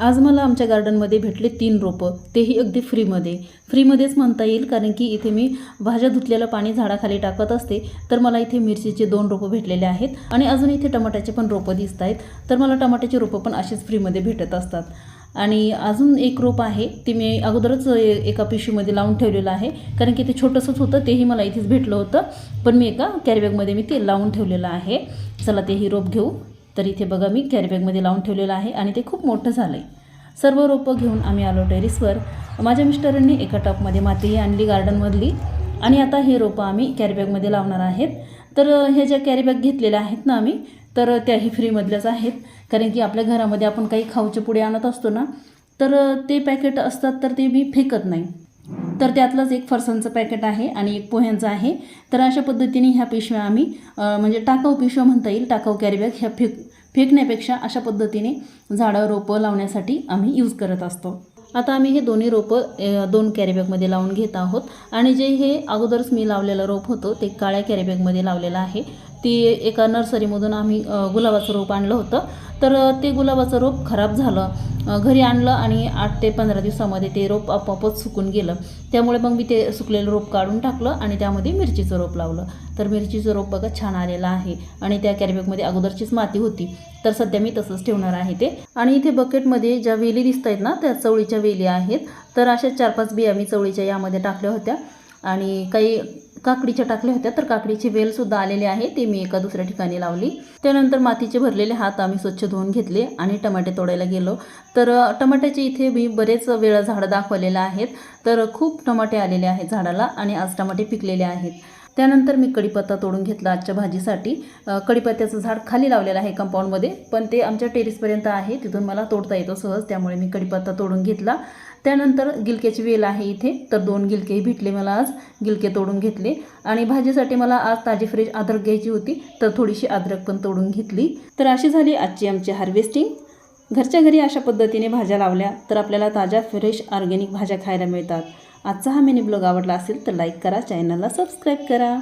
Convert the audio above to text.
आज मला आमच्या गार्डनमध्ये भेटले तीन रोपं. तेही अगदी फ्रीमध्ये फ्रीमध्येच म्हणता येईल कारण की इथे मी भाज्या धुतलेलं पाणी झाडाखाली टाकत असते तर मला इथे मिरचीचे दोन रोपं भेटलेले आहेत आणि अजून इथे टमाट्याचे पण रोपं दिसत आहेत तर मला टमाट्याचे रोपं पण असेच फ्रीमध्ये भेटत असतात. आणि अजून एक रोप आहे ते मी अगोदरच एका पिशवीमध्ये लावून ठेवलेलं आहे कारण की ते छोटंसंच होतं तेही मला इथेच भेटलं होतं पण मी एका कॅरीबॅगमध्ये मी ते लावून ठेवलेलं आहे. चला तेही रोप घेऊ. तर इथे बघा मी कॅरीबॅगमध्ये लावून ठेवलेलं आहे आणि ते खूप मोठं झालं आहे सर्व रोपं घेऊन आम्ही आलो टेरिसवर माझ्या मिस्टरांनी एका टॉपमध्ये माती आणली गार्डनमधली आणि आता हे रोपं आम्ही कॅरीबॅगमध्ये लावणार आहेत. तर हे ज्या कॅरीबॅग घेतलेल्या आहेत ना आम्ही तर त्याही फ्रीमधल्याच आहेत. कारण की आपल्या घरामध्ये आपण काही खाऊचे पुढे आणत असतो ना तर ते पॅकेट असतात तर ते मी फेकत नाही. तर त्यातलंच एक फरसांचं पॅकेट आहे आणि एक पोह्यांचं आहे. तर अशा पद्धतीने ह्या पिशव्या आम्ही म्हणजे टाकाऊ पिशव्या म्हणता येईल टाकाऊ कॅरीबॅग ह्या फेक फेकण्यापेक्षा अशा पद्धतीने झाडं रोपं लावण्यासाठी आम्ही यूज करत असतो. आता आम्ही हे दोन्ही रोपं दोन कॅरीबॅगमध्ये लावून घेत आहोत. आणि जे हे अगोदरच मी लावलेलं रोप होतं ते काळ्या कॅरीबॅगमध्ये लावलेलं आहे. ती एका नर्सरीमधून आम्ही गुलाबाचं रोप आणलं होतं. तर ते गुलाबाचं रोप खराब झालं. घरी आणलं आणि आठ ते पंधरा दिवसामध्ये ते रोप आपोआपच सुकून गेलं. त्यामुळे मग मी ते सुकलेलं रोप काढून टाकलं आणि त्यामध्ये मिरचीचं रोप लावलं. तर मिरचीचं रोप बघा छान आलेलं आहे आणि त्या कॅरीबॅगमध्ये अगोदरचीच माती होती. तर सध्या मी तसंच ठेवणार आहे ते. आणि इथे बकेटमध्ये ज्या वेली दिसत आहेत ना त्या चवळीच्या वेली आहेत. तर अशा चार पाच बिया मी चवळीच्या यामध्ये टाकल्या होत्या. आणि काही काकडीच्या टाकल्या होत्या तर काकडीची वेलसुद्धा आलेली आहे ते मी एका दुसऱ्या ठिकाणी लावली. त्यानंतर मातीचे भरलेले हात आम्ही स्वच्छ धुवून घेतले आणि टमाटे तोडायला गेलो. तर टमाट्याचे इथे मी बरेच वेळा झाडं दाखवलेलं आहेत. तर खूप टमाटे आलेले आहेत झाडाला आणि आज टमाटे पिकलेले आहेत. त्यानंतर मी कढीपत्ता तोडून घेतला आजच्या भाजीसाठी. कडीपत्त्याचं कढीपत्त्याचं झाड खाली लावलेलं आहे कंपाऊंडमध्ये पण ते आमच्या टेरिसपर्यंत आहे तिथून मला तोडता येतो सहज त्यामुळे मी कढीपत्ता तोडून घेतला. त्यानंतर गिलक्याची वेल आहे इथे तर दोन गिलकेही भेटले मला आज गिलके तोडून घेतले. आणि भाजीसाठी मला आज ताजी फ्रेश अद्रक घ्यायची होती तर थोडीशी अद्रक पण तोडून घेतली. तर अशी झाली आजची आमची हार्वेस्टिंग. घरच्या घरी अशा पद्धतीने भाज्या लावल्या तर आपल्याला ताज्या फ्रेश ऑर्गॅनिक भाज्या खायला मिळतात. आजचा हा मिनी ब्लॉग आवडला असेल तर लाईक करा चॅनलला सबस्क्राईब करा.